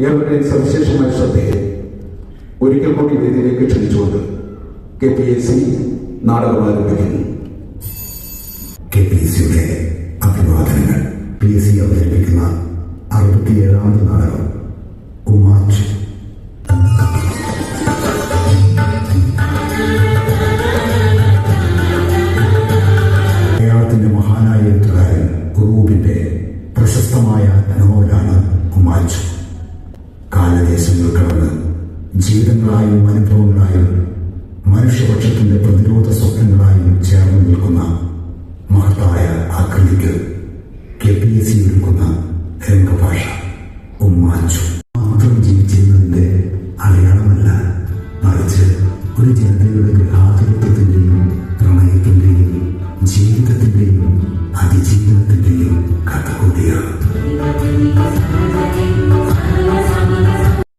ഏവരുടെയും സവിശേഷമായ ശ്രദ്ധയെ ഒരിക്കൽ കൂടി വേദിയിലേക്ക് ക്ഷണിച്ചുകൊണ്ട് കെ പി എസ് സി നാടകം ആരംഭിക്കുന്നു കെ പി എസ് സിയുടെ അഭിവാദനങ്ങൾ പി എസ് സി അവതരിപ്പിക്കുന്ന അറുപത്തിയേഴാമത് നാടകം ഉമാച്ച് മലയാളത്തിന്റെ മഹാനായ എഴുത്തുകാരൻ ഉറൂബിന്റെ പ്രശസ്തമായ നോവലാണ് ഉമാച്ച് യേശുവിൽ കടന്ന് ജീവിതങ്ങളായും അനുഭവങ്ങളായും മനുഷ്യപക്ഷത്തിന്റെ പ്രതിരോധ സ്വപ്നങ്ങളായും ചേർന്ന് നിൽക്കുന്ന മഹത്തായ ആക്രമിക്ക് കെ പി എസ് സി ഒരുക്കുന്ന രംഗഭാഷ ഉമ്മാച്ചു മാത്രം ജീവിച്ചിരുന്നതിന്റെ അടയാളമല്ല മറിച്ച് ഒരു ജനതയുടെ ഗൃഹാതിരത്വത്തിന്റെയും പ്രണയത്തിന്റെയും ജീവിതത്തിന്റെയും അതിജീവിതത്തിന്റെയും കഥ കൂടിയാണ് Thank you.